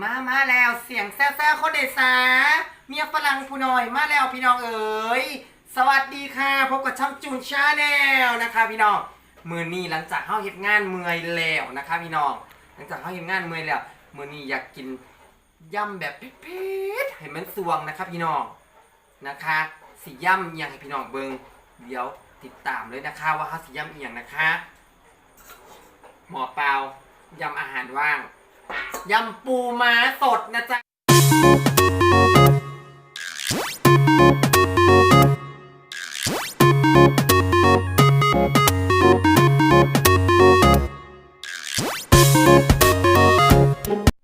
มามาแล้วเสียงแซ่ๆคนเดสาเมียฝรั่งผู้น้อยมาแล้วพี่น้องเอ๋ยสวัสดีค่ะพบกับช่องจูนชาแนลนะคะ พี่น้องมือนี้หลังจากเข้าเฮ็ดงานเมื่อยแล้วนะคะ พี่น้องหลังจากเข้าเฮ็ดงานเมื่อยแล้วมือนี้อยากกินยำแบบเผ็ดๆให้มันสวงนะคะพี่น้องนะคะสีย่ำอหยังให้พี่น้องเบิงเดี๋ยวติดตามเลยนะคะ ว่าเขาสีย่ำเอียงนะคะหมอเปล่ายำอาหารว่าง ยำปูม้าสดนะจ๊ะ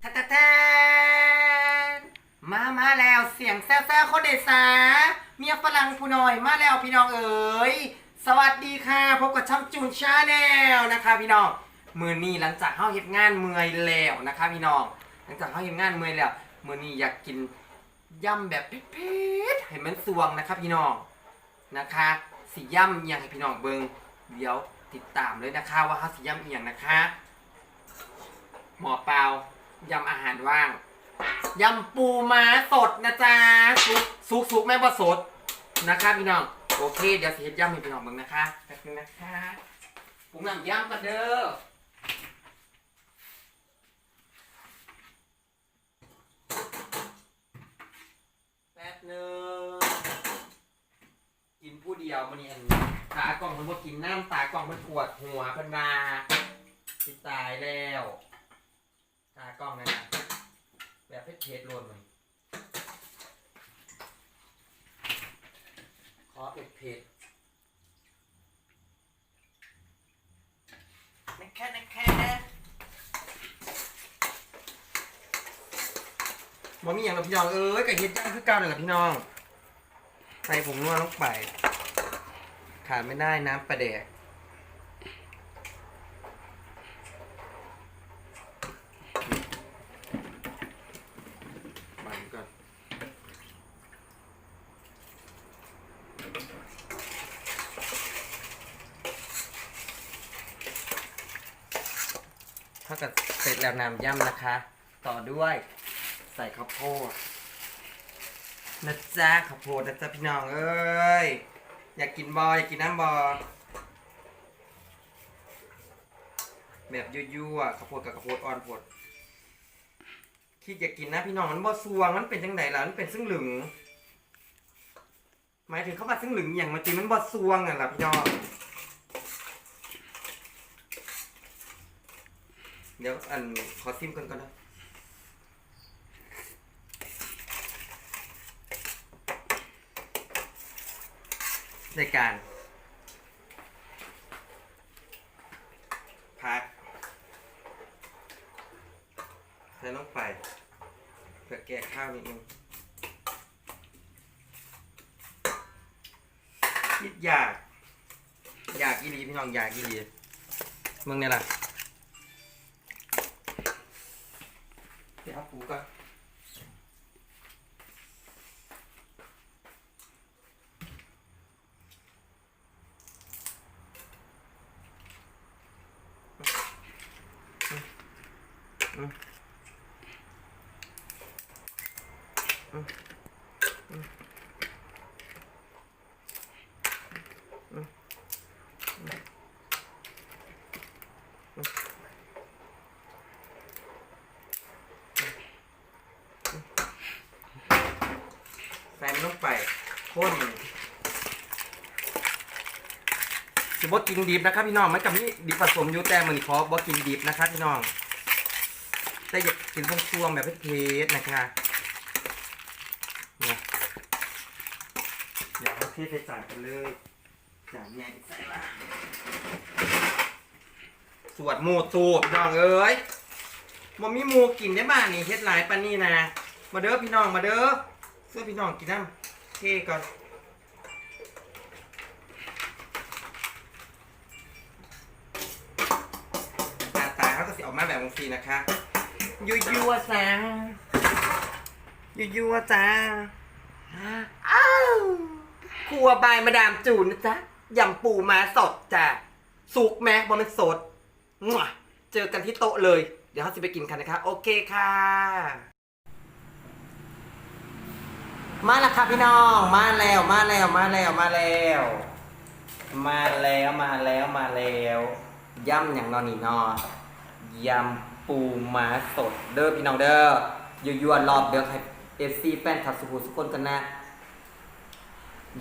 ทะทะแทนมา มาแล้วเสียงแซ่ๆคนเดสาเมียฝรั่งผู้น้อยมาแล้วพี่น้องเอ๋ย สวัสดีค่ะ พบกับช่องจูนชาแนลนะคะพี่น้อง มือนี้หลังจากเข้าเฮ็ดงานเมื่อยแล้วนะคะพี่น้อง หลังจากเข้าเฮ็ดงานเมื่อยแล้ว มือนี้อยากกินยำแบบเผ็ดๆให้มันสวงนะคะพี่น้องนะคะสีย่ำอหยังให้พี่น้องเบิงเดี๋ยวติดตามเลยนะคะ ว่าเขาสีย่ำเอียงนะคะหมอเปล่ายำอาหารว่างยำปูม้าสดนะจ๊ะซุกซุกซุกแม่บ่สดนะคะพี่น้องโอเค เดี๋ยวสิเฮ็ดยำให้พี่น้องเบิ่งนะคะแป๊บนึงนะคะปรุงน้ำยำกันเด้อ แป๊บนึงกินผู้เดียวมันนี่อันตากล่องมันบ่กินน้ำตากล่องมันปวดหัวเพิ่นมาสิตายแล้ว ตากล้องนั่นนะแบบเพชรเพชรโลนมันขอเพชรเพชรนะแค่นะแค่ บ่มีอย่างหรอกพี่น้องเอ้ยกับเฮ็ดย่างคือเก่าเลยล่ะพี่น้องใส่ผงนัวลงไปขาดไม่ได้น้ำปลาแดกบันก่อนถ้าเกิดเสร็จแล้วน้ำย่ำนะคะ ต่อด้วย ใส่ข้าวโพดนะจ๊ะข้าวโพดนะจ๊ะพี่น้องเอ้ยอยากกินบออยากกินน้ำบอแบบยั่วๆข้าวโพดกับข้าวโพดอ่อนโพดคิดอยากกินนะพี่น้องมันบ่สวงมันเป็นจังไดล่ะมันเป็นซึ่งหลึงหมายถึงเขาว่าซึ่งหลึงอย่างมันจริงมันบ่สวงอะล่ะพี่น้องเดี๋ยวอันขอซิมก่อนก่อนนะ ในการพักใส่ลงไปเพื่อแก้ข้าวนิดนึงคิดอยากอยากอีหลีพี่น้องอยากอีหลีมึงเนี่ยล่ะเดี๋ยวเอาปูก่อน ใส่ลงไปข้นสิบ่กินดิบนะครับพี่น้องมันกับนี่ดิบผสมอยู่แต่มันขอบ่กินดิบนะครับพี่น้อง แต่อยากกินพวกช่วงแบบเผ็ดๆนะคะเนี่ยเดี๋ยวเราเทใส่านกันเลยจานใหญ่ใส่ละสวดหมูตูบน้องเอ้ยมันมีหมูกินได้บ้างนี่เฮ็ดหลายปานนี่นะมาเด้อพี่น้องมาเด้อเสื้อพี่น้องกินน้ำเทก่อนหน้าตาเขาก็สิออกมาแบบบางสีนะคะ ยูยูวจ้ายูยูวจ้าอ้าวครัวบายมาดามจูนนะจ๊ะยำปูมาสดจ้ะสุกแม็กบอมันสดมั่วเจอกันที่โต๊ะเลย เดี๋ยวเขาจะไปกินกันนะคะ โอเคค่ะ มาแล้วค่ะพี่น้อง มาแล้วมาแล้วมาแล้วมาแล้ว มาแล้วมาแล้วมาแล้วย่ำอย่างนอนนี่นอยำ ปูม้าสดเด้อพี่น้องเด้อยั่วๆรอบเด้อให้เอฟซีแฟนคลับสุขุสุขคนกันนะ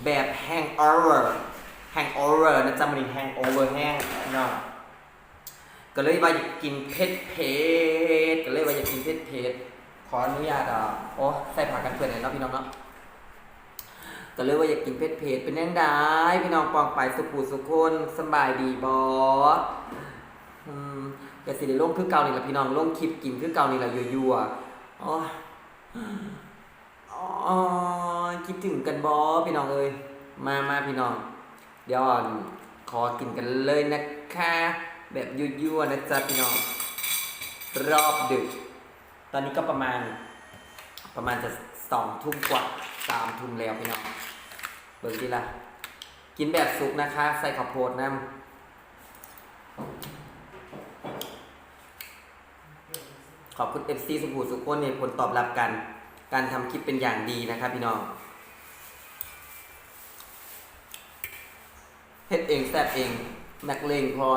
แบบแห้งโอเวอร์แห้งโอเวอร์นะจ๊ะมันนี่แห้งโอเวอร์แห้งเนาะก็เลยว่าอยากกินเผ็ดเผ็ดก็เลยว่าอยากกินเผ็ดเผ็ดขออนุญาตอะโอ้ใส่ผักกันเพื่อนหน่อยเนาะพี่น้องเนาะก็เลยว่าอยากกินเผ็ดเผ็ดเป็นแน่งได้พี่น้องปองไปสุขุสุขคนสบายดีบออื มแต่สิได้ลงคือเก่านี่แหละพี่น้องลงคลิปกินคือเก่านี่แหละยั่วๆอ๋ออ๋อคิดถึงกันบอพี่น้องเอ้ยมามาพี่น้อง เดี๋ยวอ่อนขอกินกันเลยนะคะ แบบยั่วๆนะจ๊ะพี่น้อง รอบดึก ตอนนี้ก็ประมาณ ประมาณจะสองทุ่มกว่าสามทุ่มแล้วพี่น้องเบิ่งดีละกินแบบสุกนะคะ ใส่ข้าวโพดน้ำ ขอบคุณ FC สุภูสุขคนในผลตอบรับกัน การทำคลิปเป็นอย่างดีนะครับพี่น้องเฮ็ดเองแซ่บเองนักเลงพอ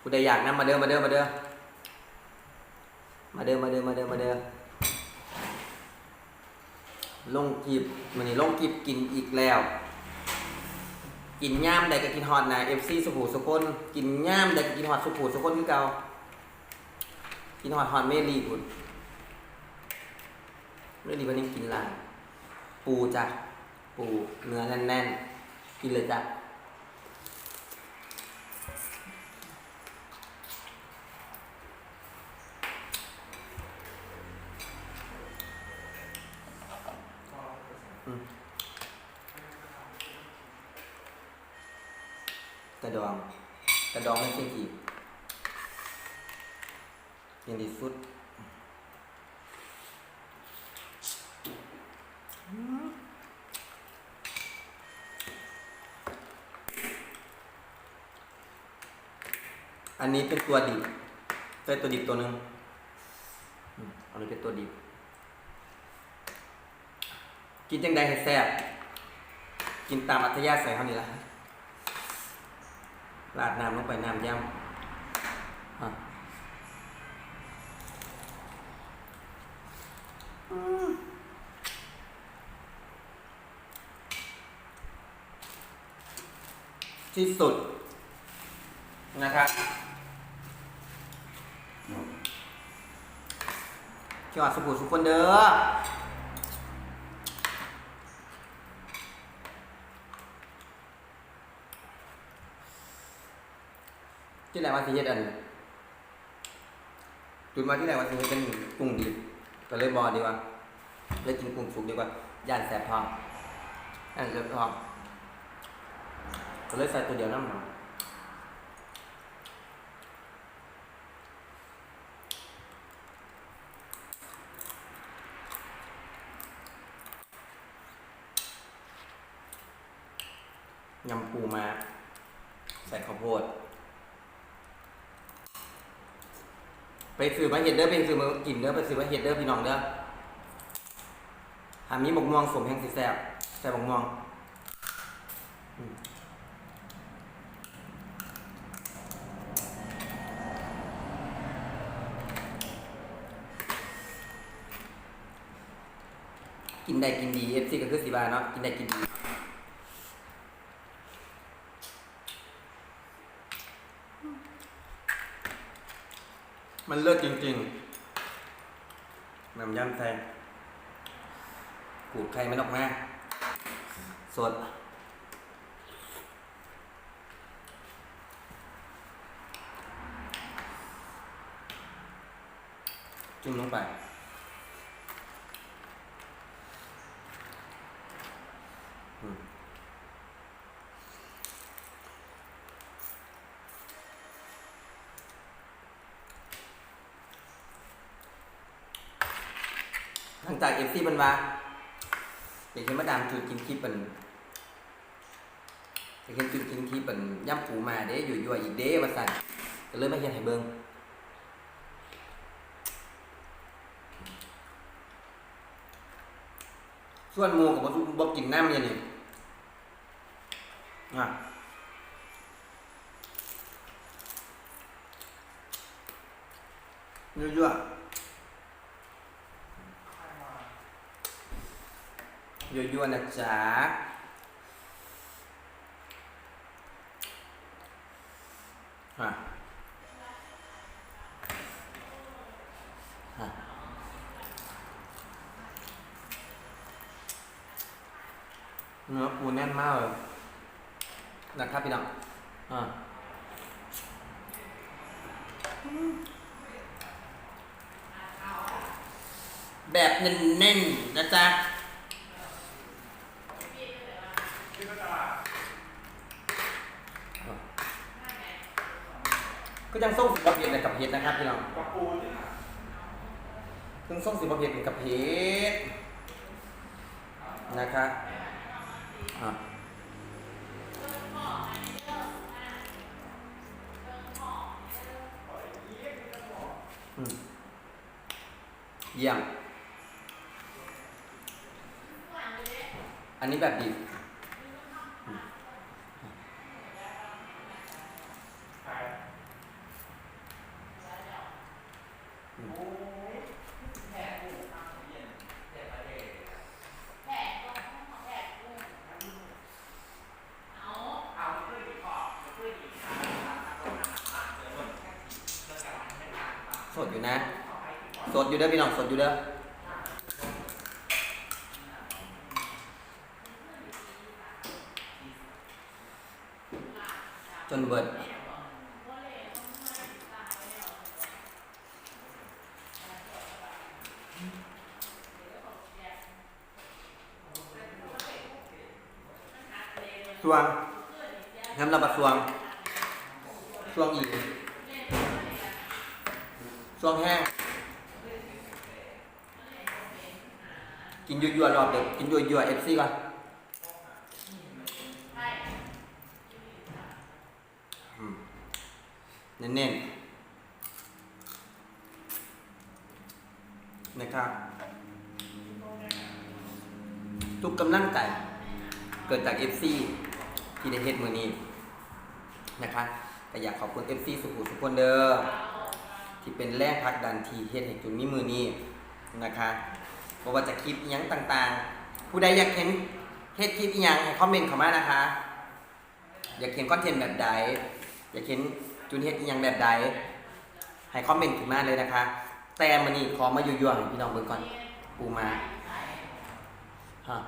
กูได้อยากนะมาเด้อมาเด้อมาเด้อมาเด้อมาเด้อมาเด้อมาเด้อลงกิบมันนี่ลงกิบกินอีกแล้ว กินย่ามใดก็กินฮอตนะเอฟซีสุภูสุคนกินย่ามใดก็กินฮอตสุภูสุคนคือเก่า กินหอดหอดเมลีคุณเรื่องนี้วันนี้กินหลางปูจ้ะปูเนื้อแน่นๆ กินเลยจ้ะ อันนี้เป็นตัวดิบใส่ตัวดิบตัวหนึ่งอันนี้เป็นตัวดิบ กินจังใดให้แซ่บ กินตามอัธยาศัยเขานี่ละราดน้ำลงไปน้ำย่ำอะอืมที่สุดนะครับ จังหวัดสุขุมสุขคนเด้อที่ไหนว่าสิเฮ็ดอันจุดมาที่ไหนว่าสิเฮ็ดเป็นกุ้งดิบก็เลยบอดีกว่าเลยกินกุ้งสุกดีกว่าย่านแสบท้องย่านแสบท้องก็เลยใส่ตัวเดียวน้ำหนัก ยำปูมา ใส่ข้าวโพด ไปซื้อมาเห็ดเด้อไปซื้อมากินเด้อไปซื้อมาเห็ดเด้อพี่น้องเด้อหามีหมกม่วงสมแห้งสีแซ่บใส่หมกม่วงกินได้กินดีเอฟซีก็คือสีบาเนาะกินได้กินดี มันเลิศจริงๆน้ำยำแทนขูดไข่มันออกมาสดจุ่มลงไป งจากเอฟซีมันมาอยากเห็นมาดามจุดกินขี้เป็นอยากเห็นจุดกินขี้เป็นย่ำปูมาเด้อยู่ยั่อีกเด้มาใส่ก็เลยมาเห็นไห้เบิ้งส่วนมูกับบอกกินน้ำยังอยนี่อะยั่วๆ ยั่วๆนะจ๊ะอะอะเนื้อปูแน่นมากเลยนะครับพี่น้องอ่าแบบเน้นๆนะจ๊ะ ก็ยังส่งสิบประเภทกับเห็ดนะครับพี่น้องเพิ่งส่งสิบประเภทกับเห็ดนะครับอะอืมเยี่ยม อันนี้แบบดิบอืมอืมสดอยู่นะ สด อยู่เด้อพี่น้องสดอยู่เด้อจนเบิดสวงน้ำระบาดสวงสวงอีกสวงแห้ง กินยั่วๆรอบเด็กกินยั่วๆเอฟซีก่อนอืมเน้นๆนะครับ ทุกกำลังใจเกิดจาก FC ที่ได้เฮ็ดมือนี้นะคะก็อยากขอบคุณ FC สุขุมทุคนเด้อที่เป็นแรงผลักดันทีเฮ็ดให้จุนมีมือนี้นะคะ บ่ว่าจะคลิปอิหยังต่างๆ ผู้ใดอยากเห็นเฮ็ดคลิปอิหยังให้คอมเมนต์เข้ามานะคะ อยากเห็นคอนเทนต์แบบใด อยากเห็นจุนเฮ็ดอิหยังแบบใด ให้คอมเมนต์ขึ้นมาเลยนะคะ แต่มื้อนี้ขอมาอยั่วๆให้พี่น้องเบิ่งก่อน ปูมาฮะ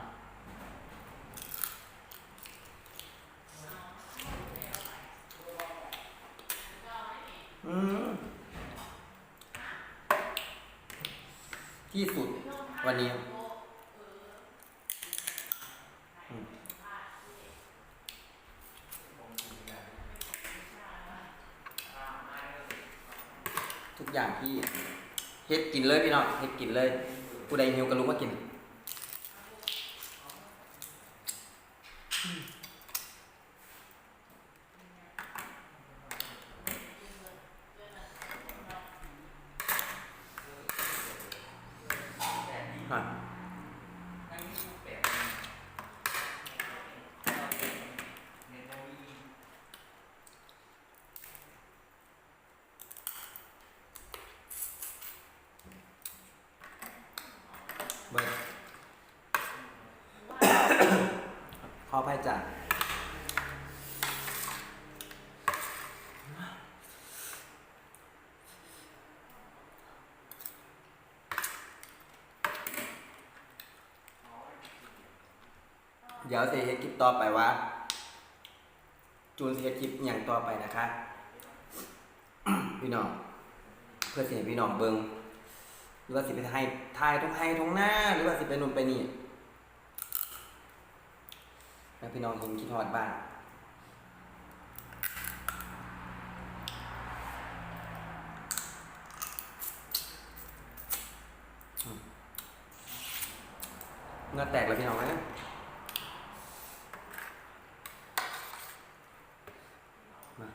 อืมที่สุด วันนี้ทุกอย่างที่เฮ็ดกินเลยพี่น้องเฮ็ดกินเลย ผู้ใดหิวก็ลุกมากิน ฮะเบิร์ ข ออภัยจ้ะเดี๋ยวจะเฮ็ดคลิปต่อไปว่า จูนสิเฮ็ดคลิปอย่างต่อไปนะคะ พี่น้อง เพื่อเสิให้พี่น้องเบิ่งหรือว่าสิไปให้ทายทุกให้ทุกหน้า หรือว่าสิไปนู่นไปนี่ แล้วพี่น้องเห็นคิดฮอดบ้างอืมเหงือแตกแล้วพี่น้องนะมา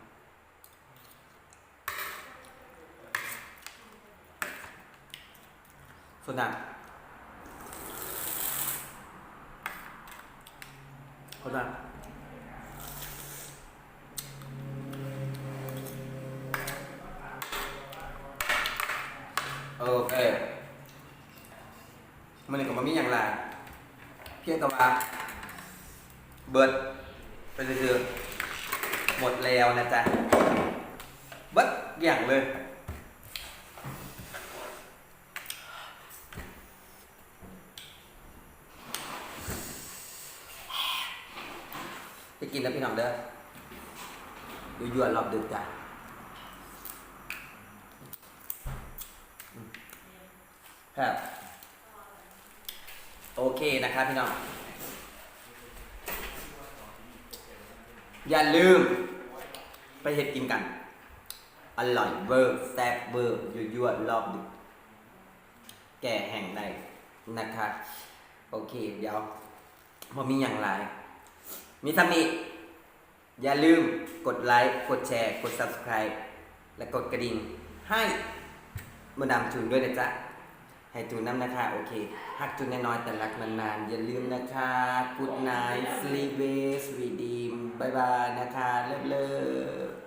โซดา ขอโทษโอเค มันนี่ก็มันมีอย่างไรเพียงแต่ว่า เบิดไปเรื่อยๆหมดแล้วนะจ๊ะเบิดอย่างเลยไปกินแล้วพี่น้องเด้อดูยวนรอบดึกจ้ะครับ โอเคนะครับพี่น้อง อย่าลืม ไปเห็ดกินกัน อร่อยเวอร์แซ่บเวอร์ยั่วๆรอบดึกแก่แห่งใดนะครับ โอเค เดี๋ยวพอมีอย่างไร มีทำนี้อย่าลืมกดไลค์ กดแชร์ กด subscribe และกดกระดิ่งให้มาดามจูนด้วยนะจ๊ะ ให้จูนน้ำนะคะ โอเคหักจูนน้อยๆแต่รักนานๆ อย่าลืมนะคะ Good night sleep well sweet dream บายบายนะคะ เลิฟๆ